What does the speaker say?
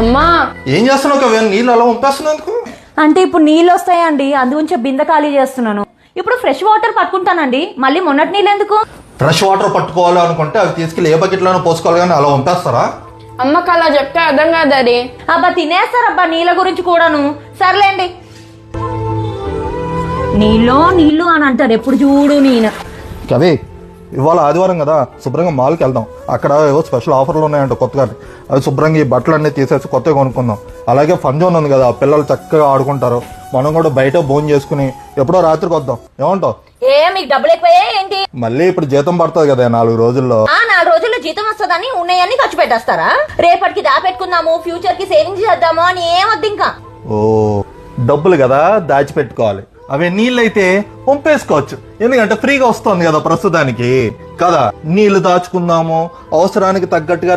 అమ్మా! ఏం చేస్తున్నావు కవ్య? నీళ్ళు అలా పంపేస్తున్నందుకు అంటే ఇప్పుడు నీళ్ళు వస్తాయండి. అందుగురించి బిందె ఖాళీ చేస్తున్నాను. ఇప్పుడు ఫ్రెష్ వాటర్ పట్టుకుంటానండి. మళ్ళీ మొన్నటి నీళ్ళు ఎందుకు? ఫ్రెష్ వాటర్ పట్టుకోవాలి అనుకుంటే అవి తీసుకెళ్ళి ఏ బకెట్లోనో పోసుకోవాలి కానీ అలా పంపేస్తారా అమ్మకి అలా చెప్తే అర్థం కాదు డాడీ అబ్బా తినేస్తారబ్బా నీళ్ళ గురించి కూడాను. సర్లేండి. నీళ్ళు నీళ్ళు అని అంటారు. ఎప్పుడు చూడు నేను కవి ఇవాళ ఆదివారం కదా శుభ్రంగా మాల్కి వెళ్దాం. అక్కడ ఏవో స్పెషల్ ఆఫర్లు ఉన్నాయంట కొత్తగా అవి శుభ్రంగా ఈ బట్టలు అన్నీ తీసేసి కొత్తగా కొనుక్కుందాం. అలాగే ఫన్ జోన్ ఉంది కదా పిల్లలు చక్కగా ఆడుకుంటారు. మనం కూడా బయట భోజనం చేసుకుని ఎప్పుడో రాత్రికి వద్దాం. ఏమంటావు? ఏ మీకు డబ్బులు ఎక్కువయ్యా ఏంటి? మళ్ళీ ఇప్పుడు జీతం పడుతుంది కదా నాలుగు రోజుల్లో. ఆ నాలుగు రోజుల్లో జీతం వస్తుందని ఉన్నాయన్ని ఖర్చు పెట్టేస్తారా? రేపటికి దాపెట్టుకుందాము ఫ్యూచర్కి సేవింగ్స్ చేద్దాము అని ఏమొద్దు ఇంకా. ఓ డబ్బులు కదా దాచిపెట్టుకోవాలి. అవి నీళ్ళైతే పంపేసుకోవచ్చు. ఎందుకంటే ఫ్రీగా వస్తుంది కదా ప్రస్తుతానికి. కదా నీళ్ళు దాచుకుందాము అవసరానికి తగ్గట్టుగా